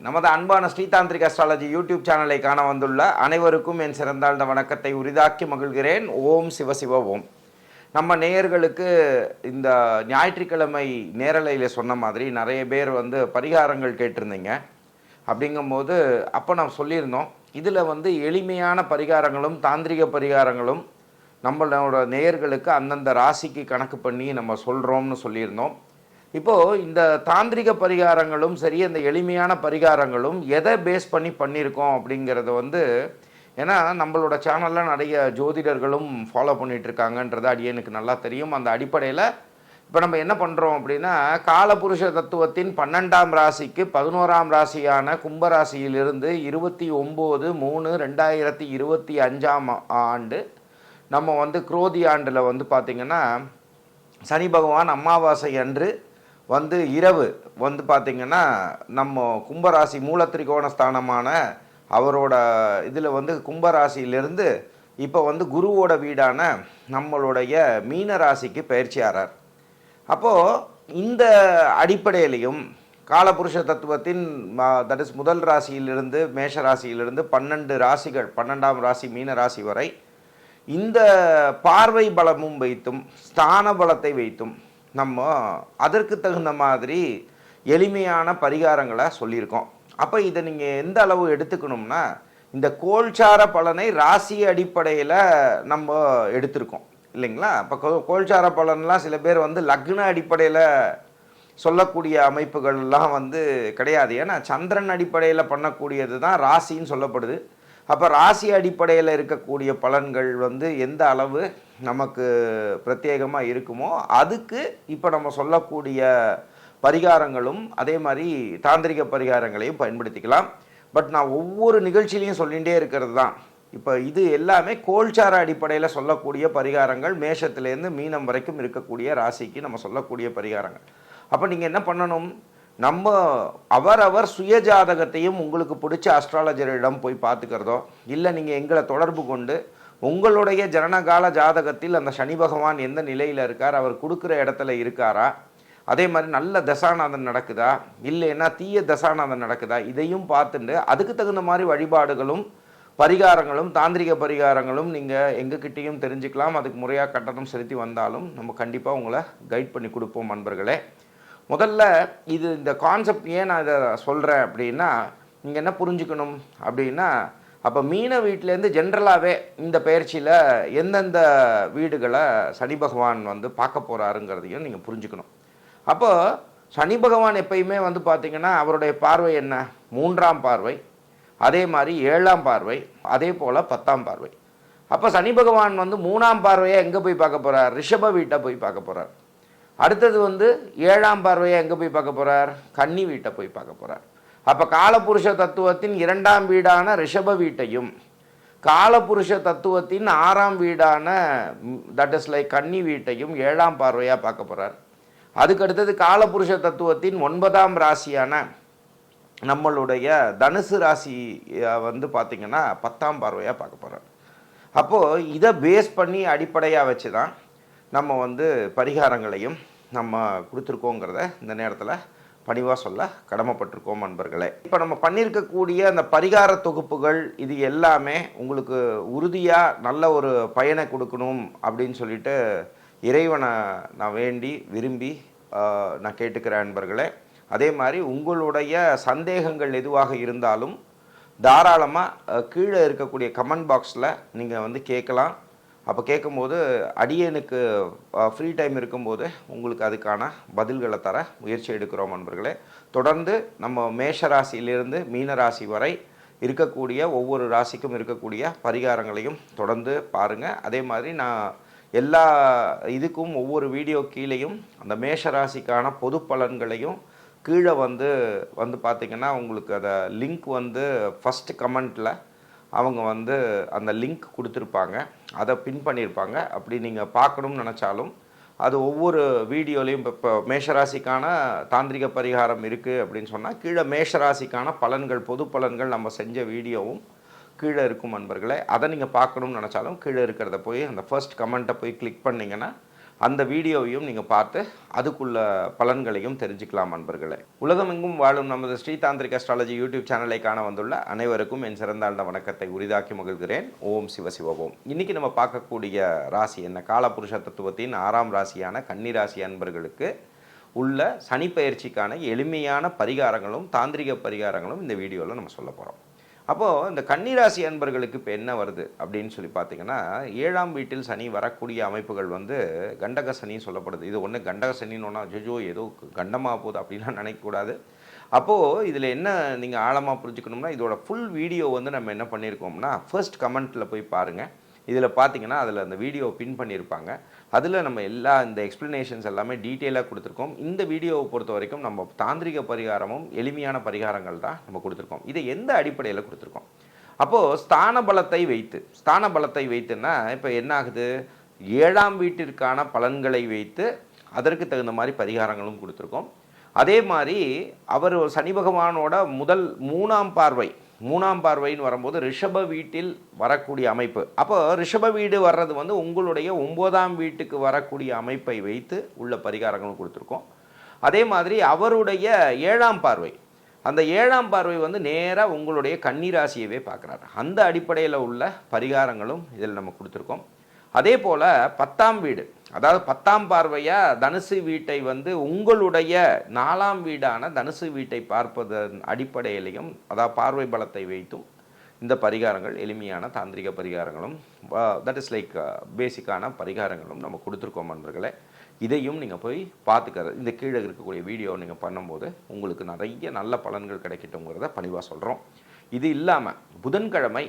நமது அன்பான Shri tantric astrology YouTube சேனலை காண வந்துள்ள அனைவருக்கும் என் சிறந்தாழ்ந்த வணக்கத்தை உரிதாக்கி மகிழ்கிறேன். ஓம் சிவசிவ ஓம். நம்ம நேயர்களுக்கு இந்த ஞாயிற்றுக்கிழமை நேரலையில் சொன்ன மாதிரி நிறைய பேர் வந்து பரிகாரங்கள் கேட்டிருந்தீங்க. அப்படிங்கும்போது அப்போ நாம் சொல்லியிருந்தோம் இதில் வந்து எளிமையான பரிகாரங்களும் தாந்திரிக பரிகாரங்களும் நம்மளோட நேயர்களுக்கு அந்தந்த ராசிக்கு கணக்கு பண்ணி நம்ம சொல்கிறோம்னு சொல்லியிருந்தோம். இப்போது இந்த தாந்திரிக பரிகாரங்களும் சரி அந்த எளிமையான பரிகாரங்களும் எதை பேஸ் பண்ணி பண்ணியிருக்கோம் அப்படிங்கிறது வந்து ஏன்னா நம்மளோட சேனலில் நிறைய ஜோதிடர்களும் ஃபாலோ பண்ணிகிட்ருக்காங்கன்றது அடியனுக்கு நல்லா தெரியும். அந்த அடிப்படையில் இப்போ நம்ம என்ன பண்ணுறோம் அப்படின்னா காலபுருஷ தத்துவத்தின் பன்னெண்டாம் ராசிக்கு பதினோராம் ராசியான கும்பராசியிலிருந்து இருபத்தி ஒம்பது மூணு ரெண்டாயிரத்தி இருபத்தி அஞ்சாம் ஆண்டு நம்ம வந்து குரோதி ஆண்டில் வந்து பார்த்திங்கன்னா சனி பகவான் அமாவாசை அன்று வந்து இரவு வந்து பார்த்திங்கன்னா நம்ம கும்பராசி மூலத்திரிகோண ஸ்தானமான அவரோட இதில் வந்து கும்பராசியிலிருந்து இப்போ வந்து குருவோட வீடான நம்மளுடைய மீன ராசிக்கு பயிற்சி அப்போது இந்த அடிப்படையிலையும் காலபுருஷ தத்துவத்தின் தட் இஸ் முதல் ராசியிலிருந்து மேஷ ராசியிலிருந்து பன்னெண்டு ராசிகள் பன்னெண்டாம் ராசி மீன ராசி வரை இந்த பார்வை பலமும் வைத்தும் ஸ்தான பலத்தை வைத்தும் நம்ம அதற்கு தகுந்த மாதிரி எளிமையான பரிகாரங்களை சொல்லியிருக்கோம். அப்போ இதை நீங்கள் எந்த அளவு எடுத்துக்கணும்னா இந்த கோல்சார பலனை ராசி அடிப்படையில் நம்ம எடுத்திருக்கோம். இல்லைங்களா? இப்போ கோல்சார பலன்லாம் சில பேர் வந்து லக்ன அடிப்படையில் சொல்லக்கூடிய அமைப்புகள்லாம் வந்து கிடையாது. ஏன்னா சந்திரன் அடிப்படையில் பண்ணக்கூடியது தான் ராசின்னு சொல்லப்படுது. அப்போ ராசி அடிப்படையில் இருக்கக்கூடிய பலன்கள் வந்து எந்த அளவு நமக்கு பிரத்யேகமாக இருக்குமோ அதுக்கு இப்போ நம்ம சொல்லக்கூடிய பரிகாரங்களும் அதே மாதிரி தாந்திரிக பரிகாரங்களையும் பயன்படுத்திக்கலாம். பட் நான் ஒவ்வொரு நிகழ்ச்சியிலையும் சொல்லிகிட்டே இருக்கிறது தான். இப்போ இது எல்லாமே கோல்சார அடிப்படையில் சொல்லக்கூடிய பரிகாரங்கள். மேஷத்துலேருந்து மீனம் வரைக்கும் இருக்கக்கூடிய ராசிக்கு நம்ம சொல்லக்கூடிய பரிகாரங்கள். அப்போ நீங்கள் என்ன பண்ணணும்? நம்ம அவரவர் சுயஜாதகத்தையும் உங்களுக்கு பிடிச்ச அஸ்ட்ராலஜரிடம் போய் பார்த்துக்கிறதோ இல்லை நீங்கள் எங்களை தொடர்பு கொண்டு உங்களுடைய ஜனனகால ஜாதகத்தில் அந்த சனி பகவான் எந்த நிலையில் இருக்கார் அவர் கொடுக்குற இடத்துல இருக்காரா அதே மாதிரி நல்ல தசாநாதன் நடக்குதா இல்லைன்னா தீய தசாநாதன் நடக்குதா இதையும் பார்த்துட்டு அதுக்கு தகுந்த மாதிரி வழிபாடுகளும் பரிகாரங்களும் தாந்திரிக பரிகாரங்களும் நீங்கள் எங்ககிட்டேயும் தெரிஞ்சுக்கலாம். அதுக்கு முறையாக கட்டணம் செலுத்தி வந்தாலும் நம்ம கண்டிப்பாக உங்களை கைட் பண்ணி கொடுப்போம் நண்பர்களே முதல்ல இது இந்த கான்செப்ட் ஏன் நான் இதை சொல்கிறேன் அப்படின்னா நீங்கள் என்ன புரிஞ்சுக்கணும் அப்படின்னா அப்போ மீன வீட்டிலேருந்து ஜென்ரலாகவே இந்த பயிற்சியில் எந்தெந்த வீடுகளை சனி பகவான் வந்து பார்க்க போகிறாருங்கிறதையும் நீங்கள் புரிஞ்சுக்கணும். அப்போது சனி பகவான் எப்பயுமே வந்து பார்த்திங்கன்னா அவருடைய பார்வை என்ன? மூன்றாம் பார்வை அதே மாதிரி ஏழாம் பார்வை அதே போல் பத்தாம் பார்வை. அப்போ சனி பகவான் வந்து மூணாம் பார்வையை எங்கே போய் பார்க்க போகிறார் ரிஷப வீட்டை போய் பார்க்க போகிறார் அடுத்தது வந்து ஏழாம் பார்வையை எங்கே போய் பார்க்க போகிறார் கன்னி வீட்டை போய் பார்க்க போகிறார் அப்போ காலபுருஷ தத்துவத்தின் இரண்டாம் வீடான ரிஷப வீட்டையும் காலபுருஷ தத்துவத்தின் ஆறாம் வீடான தட் இஸ் லைக் கன்னி வீட்டையும் ஏழாம் பார்வையாக பார்க்க போகிறார் அதுக்கு அடுத்தது காலபுருஷ தத்துவத்தின் ஒன்பதாம் ராசியான நம்மளுடைய தனுசு ராசி வந்து பார்த்திங்கன்னா பத்தாம் பார்வையாக பார்க்க போகிறார் அப்போது இதை பேஸ் பண்ணி அடிப்படையாக வச்சு தான் நம்ம வந்து பரிகாரங்களையும் நம்ம கொடுத்துருக்கோங்கிறத இந்த நேரத்தில் பணிவாக சொல்ல கடமைப்பட்டிருக்கோம் நண்பர்களே. இப்போ நம்ம பண்ணியிருக்கக்கூடிய அந்த பரிகார தொகுப்புகள் இது எல்லாமே உங்களுக்கு உறுதியாக நல்ல ஒரு பயனை கொடுக்கணும் அப்படின்னு சொல்லிட்டு இறைவனை நான் வேண்டி விரும்பி நான் கேட்டுக்கிறேன் நண்பர்களே. அதே மாதிரி உங்களுடைய சந்தேகங்கள் எதுவாக இருந்தாலும் தாராளமாக கீழே இருக்கக்கூடிய கமெண்ட் பாக்ஸில் நீங்கள் வந்து கேட்கலாம். அப்போ கேட்கும்போது அடியனுக்கு ஃப்ரீ டைம் இருக்கும்போது உங்களுக்கு அதுக்கான பதில்களை தர முயற்சி எடுக்கிறோம் நண்பர்களே. தொடர்ந்து நம்ம மேஷ ராசியிலிருந்து மீன ராசி வரை இருக்கக்கூடிய ஒவ்வொரு ராசிக்கும் இருக்கக்கூடிய பரிகாரங்களையும் தொடர்ந்து பாருங்கள் அதே மாதிரி நான் எல்லா இதுக்கும் ஒவ்வொரு வீடியோ கீழேயும் அந்த மேஷ ராசிக்கான பொது பலன்களையும் கீழே வந்து வந்து பார்த்திங்கன்னா உங்களுக்கு அதை லிங்க் வந்து ஃபஸ்ட்டு கமெண்ட்டில் அவங்க வந்து அந்த லிங்க் கொடுத்துருப்பாங்க. அதை பின் பண்ணியிருப்பாங்க. அப்படி நீங்கள் பார்க்கணும்னு நினச்சாலும் அது ஒவ்வொரு வீடியோலையும் இப்போ மேஷராசிக்கான தாந்திரிக பரிகாரம் இருக்குது அப்படின்னு சொன்னால் கீழே மேஷராசிக்கான பலன்கள் பொது பலன்கள் நம்ம செஞ்ச வீடியோவும் கீழே இருக்கும் நண்பர்களே அதை நீங்கள் பார்க்கணும்னு நினச்சாலும் கீழே இருக்கிறத போய் அந்த ஃபர்ஸ்ட் கமெண்ட்டை போய் கிளிக் பண்ணிங்கன்னா அந்த வீடியோவையும் நீங்கள் பார்த்து அதுக்குள்ள பலன்களையும் தெரிஞ்சுக்கலாம் அன்பர்களே. உலகமெங்கும் வாழும் நமது ஸ்ரீதாந்திரிக் அஸ்ட்ராலஜி யூடியூப் சேனலை காண வந்துள்ள அனைவருக்கும் என் சிறந்தாழ்ந்த வணக்கத்தை உரிதாக்கி மகிழ்கிறேன். ஓம் சிவ சிவ இன்னைக்கு நம்ம பார்க்கக்கூடிய ராசி என்ன? காலபுருஷ தத்துவத்தின் ஆறாம் ராசியான கன்னி ராசி அன்பர்களுக்கு உள்ள சனி பயிற்சிக்கான எளிமையான பரிகாரங்களும் தாந்திரிக பரிகாரங்களும் இந்த வீடியோவில் நம்ம சொல்ல போகிறோம் அப்போது இந்த கன்னிராசி அன்பர்களுக்கு இப்போ என்ன வருது அப்படின்னு சொல்லி பார்த்தீங்கன்னா ஏழாம் வீட்டில் சனி வரக்கூடிய அமைப்புகள் வந்து கண்டக சனின்னு சொல்லப்படுது. இது ஒன்று கண்டக சனின்னு ஒன்றா ஜோஜோ ஏதோ கண்டமாக போகுது அப்படின்லாம் நினைக்கக்கூடாது. அப்போது இதில் என்ன நீங்கள் ஆழமாக புரிஞ்சுக்கணும்னா இதோட ஃபுல் வீடியோ வந்து நம்ம என்ன பண்ணியிருக்கோம்னா ஃபர்ஸ்ட் கமெண்ட்டில் போய் பாருங்கள் இதில் பார்த்தீங்கன்னா அதில் அந்த வீடியோ பின் பண்ணியிருப்பாங்க. அதில் நம்ம எல்லா இந்த எக்ஸ்ப்ளனேஷன்ஸ் எல்லாமே டீட்டெயிலாக கொடுத்துருக்கோம். இந்த வீடியோவை பொறுத்த வரைக்கும் நம்ம தாந்திரிக பரிகாரமும் எளிமையான பரிகாரங்கள் தான் நம்ம கொடுத்துருக்கோம். இதை எந்த அடிப்படையில் கொடுத்துருக்கோம்? அப்போது ஸ்தான பலத்தை வைத்து ஸ்தான பலத்தை வைத்துன்னா இப்போ என்ன ஆகுது? ஏழாம் வீட்டிற்கான பலன்களை வைத்து அதற்கு தகுந்த மாதிரி பரிகாரங்களும் கொடுத்துருக்கோம். அதே மாதிரி அவர் சனி பகவானோட முதல் மூணாம் பார்வை மூணாம் பார்வைன்னு வரும்போது ரிஷப வீட்டில் வரக்கூடிய அமைப்பு. அப்போ ரிஷப வீடு வர்றது வந்து உங்களுடைய ஒன்பதாம் வீட்டுக்கு வரக்கூடிய அமைப்பை வைத்து உள்ள பரிகாரங்களும் கொடுத்துருக்கோம். அதே மாதிரி அவருடைய ஏழாம் பார்வை. அந்த ஏழாம் பார்வை வந்து நேராக உங்களுடைய கன்னிராசியவே பார்க்குறாரு. அந்த அடிப்படையில் உள்ள பரிகாரங்களும் இதில் நம்ம கொடுத்துருக்கோம். அதே போல் பத்தாம் வீடு. அதாவது பத்தாம் பார்வையாக தனுசு வீட்டை வந்து உங்களுடைய நாலாம் வீடான தனுசு வீட்டை பார்ப்பதன் அடிப்படையிலையும் அதாவது பார்வை பலத்தை வைத்தும் இந்த பரிகாரங்கள் எளிமையான தாந்திரிக பரிகாரங்களும் தட் இஸ் லைக் பேசிக்கான பரிகாரங்களும் நம்ம கொடுத்துருக்கோம் நண்பர்களே. இதையும் நீங்கள் போய் பார்த்துக்கிறது இந்த கீழே இருக்கக்கூடிய வீடியோ நீங்கள் பண்ணும்போது உங்களுக்கு நிறைய நல்ல பலன்கள் கிடைக்கட்டுங்கிறத பணிவாக சொல்கிறோம் இது இல்லாமல் புதன்கிழமை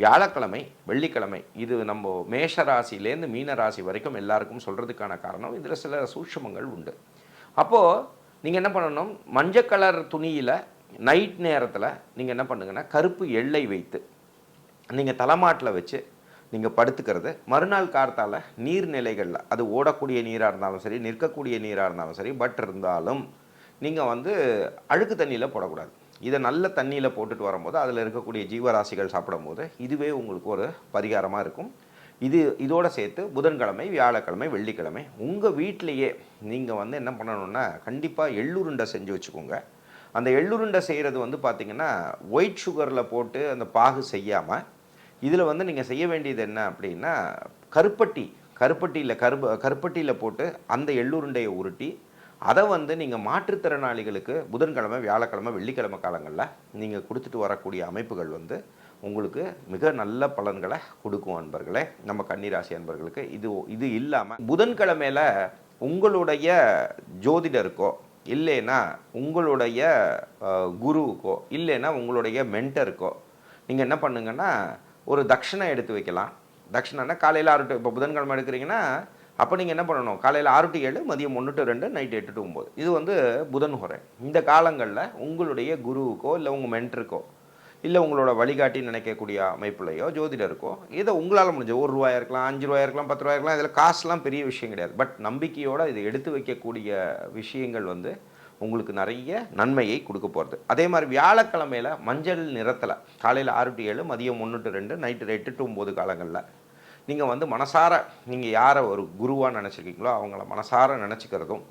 வியாழக்கிழமை வெள்ளிக்கிழமை இது நம்ம மேஷ ராசியிலேருந்து மீன ராசி வரைக்கும் எல்லாருக்கும் சொல்கிறதுக்கான காரணம். இதில் சில சூட்சமங்கள் உண்டு. அப்போது நீங்கள் என்ன பண்ணணும்? மஞ்சள் கலர் துணியில் நைட் நேரத்தில் நீங்கள் என்ன பண்ணுங்கன்னா கருப்பு எள்ளை வைத்து நீங்கள் தலைமாட்டில் வச்சு நீங்கள் படுத்துக்கிறது. மறுநாள் கார்த்தால் நீர்நிலைகளில் அது ஓடக்கூடிய நீராக இருந்தாலும் சரி நிற்கக்கூடிய நீராக இருந்தாலும் சரி பட் இருந்தாலும் நீங்கள் வந்து அழுக்கு தண்ணியில் போடக்கூடாது. இதை நல்ல தண்ணியில் போட்டுட்டு வரும்போது அதில் இருக்கக்கூடிய ஜீவராசிகள் சாப்பிடும்போது இதுவே உங்களுக்கு ஒரு பரிகாரமாக இருக்கும். இது இதோடு சேர்த்து புதன்கிழமை வியாழக்கிழமை வெள்ளிக்கிழமை உங்கள் வீட்டிலையே நீங்கள் வந்து என்ன பண்ணணும்னா கண்டிப்பாக எள்ளுருண்டை செஞ்சு வச்சுக்கோங்க. அந்த எள்ளுருண்டை செய்கிறது வந்து பார்த்திங்கன்னா ஒயிட் சுகரில் போட்டு அந்த பாகு செய்யாமல் இதில் வந்து நீங்கள் செய்ய வேண்டியது என்ன அப்படின்னா கருப்பட்டி கருப்பட்டியில் கருப்பு கருப்பட்டியில் போட்டு அந்த எள்ளுருண்டையை உருட்டி அதை வந்து நீங்கள் மாற்றுத்திறனாளிகளுக்கு புதன்கிழமை வியாழக்கிழமை வெள்ளிக்கிழமை காலங்களில் நீங்கள் கொடுத்துட்டு வரக்கூடிய அமைப்புகள் வந்து உங்களுக்கு மிக நல்ல பலன்களை கொடுக்கும் அன்பர்களே. நம்ம கன்னிராசி அன்பர்களுக்கு இது இது இல்லாமல் புதன்கிழமையில் உங்களுடைய ஜோதிடருக்கோ இல்லைன்னா உங்களுடைய குருவுக்கோ இல்லைன்னா உங்களுடைய மென்டருக்கோ நீங்கள் என்ன பண்ணுங்கன்னா ஒரு தட்சிணை எடுத்து வைக்கலாம். தட்சிணைன்னா காலையில் ஆறு இப்போ புதன்கிழமை எடுக்கிறீங்கன்னா அப்போ நீங்கள் என்ன பண்ணணும்? காலையில் ஆறு டு ஏழு மதியம் ஒன்று டு ரெண்டு நைட் எட்டு டு ஒம்பது. இது வந்து புதன் ஹொரை இந்த காலங்களில் உங்களுடைய குருவுக்கோ இல்லை உங்கள் மென்டருக்கோ இல்லை உங்களோட வழிகாட்டி நினைக்கக்கூடிய அமைப்புலையோ ஜோதிடருக்கோ இதை உங்களால் முடிஞ்ச ஒரு ரூபாயா இருக்கலாம் அஞ்சு ரூபாயா இருக்கலாம் பத்து ரூபாய் இருக்கலாம் இதில் காசுலாம் பெரிய விஷயம் கிடையாது. பட் நம்பிக்கையோடு இதை எடுத்து வைக்கக்கூடிய விஷயங்கள் வந்து உங்களுக்கு நிறைய நன்மையை கொடுக்க போகிறது அதே மாதிரி வியாழக்கிழமையில் மஞ்சள் நிறத்தில் காலையில் ஆறு டு ஏழு மதியம் ஒன்று டு ரெண்டு நைட்டு எட்டு டு ஒம்பது காலங்களில் நீங்கள் வந்து மனசார நீங்கள் யாரை ஒரு குருவாக நினச்சிருக்கீங்களோ அவங்கள மனசார நினச்சிக்கிறதும்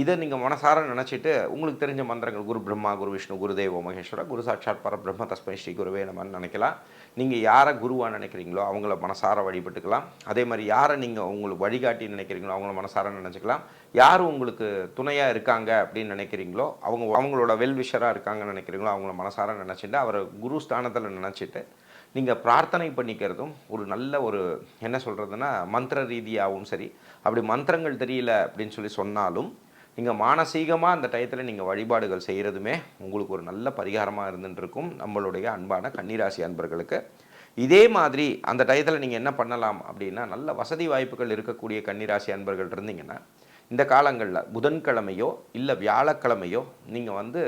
இதை நீங்கள் மனசார நினச்சிட்டு உங்களுக்கு தெரிஞ்ச மந்திரங்கள் குரு பிரம்மா குரு விஷ்ணு குரு தேவோ மகேஸ்வர குரு சாட்சாத் பர பிரம்ம தஸ்மை ஸ்ரீ குருவே நம்ம நினைக்கலாம். நீங்கள் யாரை குருவாக நினைக்கிறீங்களோ அவங்கள மனசார வழிபட்டுக்கலாம். அதே மாதிரி யாரை நீங்கள் உங்களுக்கு வழிகாட்டி நினைக்கிறீங்களோ அவங்கள மனசார நினச்சிக்கலாம். யார் உங்களுக்கு துணையாக இருக்காங்க அப்படின்னு நினைக்கிறீங்களோ அவங்க அவங்களோட வெல்விஷராக இருக்காங்கன்னு நினைக்கிறீங்களோ அவங்கள மனசார நினச்சிட்டு அவரை குரு ஸ்தானத்தில் நினச்சிட்டு நீங்கள் பிரார்த்தனை பண்ணிக்கிறதும் ஒரு நல்ல ஒரு என்ன சொல்கிறதுனா மந்திர ரீதியாகவும் சரி. அப்படி மந்திரங்கள் தெரியல அப்படின்னு சொல்லி சொன்னாலும் நீங்கள் மானசீகமாக அந்த டயத்தில் நீங்கள் வழிபாடுகள் செய்கிறதுமே உங்களுக்கு ஒரு நல்ல பரிகாரமாக இருந்துருக்கும் நம்மளுடைய அன்பான கன்னிராசி அன்பர்களுக்கு. இதே மாதிரி அந்த டயத்தில் நீங்கள் என்ன பண்ணலாம் அப்படின்னா நல்ல வசதி வாய்ப்புகள் இருக்கக்கூடிய கன்னிராசி அன்பர்கள் இருந்தீங்கன்னா இந்த காலங்களில் புதன்கிழமையோ இல்லை வியாழக்கிழமையோ நீங்கள் வந்து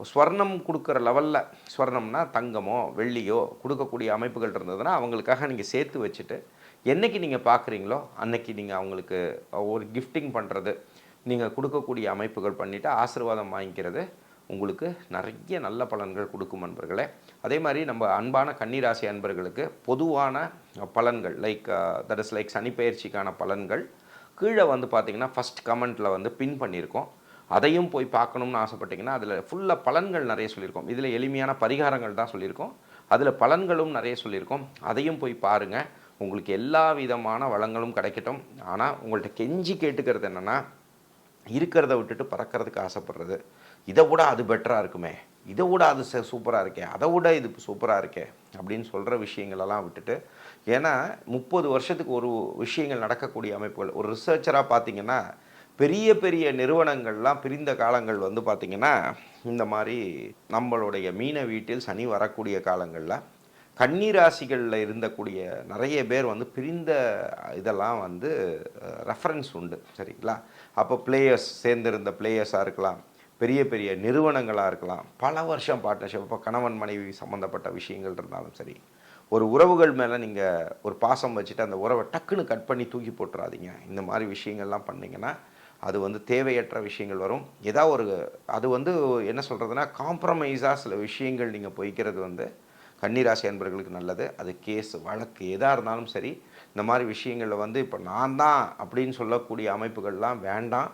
ஸ்வர்ணம் கொடுக்குற லெவலில் ஸ்வர்ணம்னா தங்கமோ வெள்ளியோ கொடுக்கக்கூடிய அமைப்புகள் இருந்ததுன்னா அவங்களுக்காக நீங்கள் சேர்த்து வச்சுட்டு என்றைக்கு நீங்கள் பார்க்குறீங்களோ அன்னைக்கு நீங்கள் அவங்களுக்கு ஒரு கிஃப்டிங் பண்ணுறது நீங்கள் கொடுக்கக்கூடிய அமைப்புகள் பண்ணிவிட்டு ஆசீர்வாதம் வாங்கிக்கிறது உங்களுக்கு நிறைய நல்ல பலன்கள் கொடுக்கும் நண்பர்களே. அதே மாதிரி நம்ம அன்பான கன்னிராசி அன்பர்களுக்கு பொதுவான பலன்கள் லைக் தட் இஸ் லைக் சனி பயிற்சிக்கான பலன்கள் கீழே வந்து பார்த்திங்கன்னா ஃபஸ்ட் கமெண்ட்டில் வந்து பின் பண்ணியிருக்கோம். அதையும் போய் பார்க்கணும்னு ஆசைப்பட்டீங்கன்னா அதில் ஃபுல்லாக பலன்கள் நிறைய சொல்லியிருக்கோம். இதில் எளிமையான பரிகாரங்கள் தான் சொல்லியிருக்கோம். அதில் பலன்களும் நிறைய சொல்லியிருக்கோம். அதையும் போய் பாருங்கள் உங்களுக்கு எல்லா விதமான வளங்களும் கிடைக்கட்டும். ஆனால் உங்கள்கிட்ட கெஞ்சி கேட்டுக்கிறது என்னென்னா இருக்கிறத விட்டுட்டு பறக்கிறதுக்கு ஆசைப்படுறது. இதை விட அது பெட்டராக இருக்குமே. இதை விட அது சூப்பராக இருக்கே. அதை விட இது சூப்பராக இருக்கே அப்படின்னு சொல்கிற விஷயங்களெல்லாம் விட்டுட்டு ஏன்னா முப்பது வருஷத்துக்கு ஒரு விஷயங்கள் நடக்கக்கூடிய அமைப்புகள். ஒரு ரிசர்ச்சராக பார்த்தீங்கன்னா பெரிய பெரிய நிறுவனங்கள்லாம் பிரிந்த காலங்கள் வந்து பார்த்திங்கன்னா இந்த மாதிரி நம்மளுடைய மீன வீட்டில் சனி வரக்கூடிய காலங்களில் கன்னிராசிகளில் இருந்தக்கூடிய நிறைய பேர் வந்து பிரிந்த இதெல்லாம் வந்து ரெஃபரன்ஸ் உண்டு. சரிங்களா? அப்போ பிளேயர்ஸ் சேர்ந்திருந்த பிளேயர்ஸாக இருக்கலாம் பெரிய பெரிய நிறுவனங்களாக இருக்கலாம் பல வருஷம் பார்ட்னர்ஷிப் இப்போ கணவன் மனைவி சம்மந்தப்பட்ட விஷயங்கள் இருந்தாலும் சரி ஒரு உறவுகள் மேலே நீங்கள் ஒரு பாசம் வச்சுட்டு அந்த உறவை டக்குன்னு கட் பண்ணி தூக்கி போட்டுறாதீங்க. இந்த மாதிரி விஷயங்கள்லாம் பண்ணிங்கன்னா அது வந்து தேவையற்ற விஷயங்கள் வரும். ஏதாவது ஒரு அது வந்து என்ன சொல்கிறதுனா காம்ப்ரமைஸாக சில விஷயங்கள் நீங்கள் பொய்க்கிறது வந்து கன்னிராசி அன்பர்களுக்கு நல்லது. அது கேஸ் வழக்கு எதாக இருந்தாலும் சரி இந்த மாதிரி விஷயங்களில் வந்து இப்போ நான் தான் அப்படின்னு சொல்லக்கூடிய அமைப்புகள்லாம் வேண்டாம்.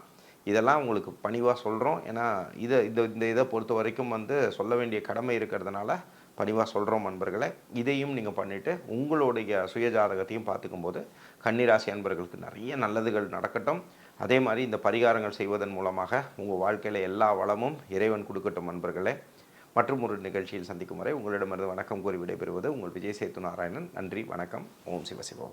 இதெல்லாம் உங்களுக்கு பணிவாக சொல்கிறோம் ஏன்னா இதை இந்த இந்த இதை பொறுத்த வரைக்கும் வந்து சொல்ல வேண்டிய கடமை இருக்கிறதுனால பணிவாக சொல்கிறோம் அன்பர்களை. இதையும் நீங்கள் பண்ணிவிட்டு உங்களுடைய சுயஜாதகத்தையும் பார்த்துக்கும்போது கன்னிராசி அன்பர்களுக்கு நிறைய நல்லதுகள் நடக்கட்டும். அதே மாதிரி இந்த பரிகாரங்கள் செய்வதன் மூலமாக உங்கள் வாழ்க்கையில் எல்லா வளமும் இறைவன் கொடுக்கட்டும் நண்பர்களே. மற்றும் ஒரு நிகழ்ச்சியில் சந்திக்கும் வரை உங்களிடமிருந்து வணக்கம் கூறி விடைபெறுவது உங்கள் விஜய் சேத்து நாராயணன் நன்றி வணக்கம். ஓம் சிவசிவோம்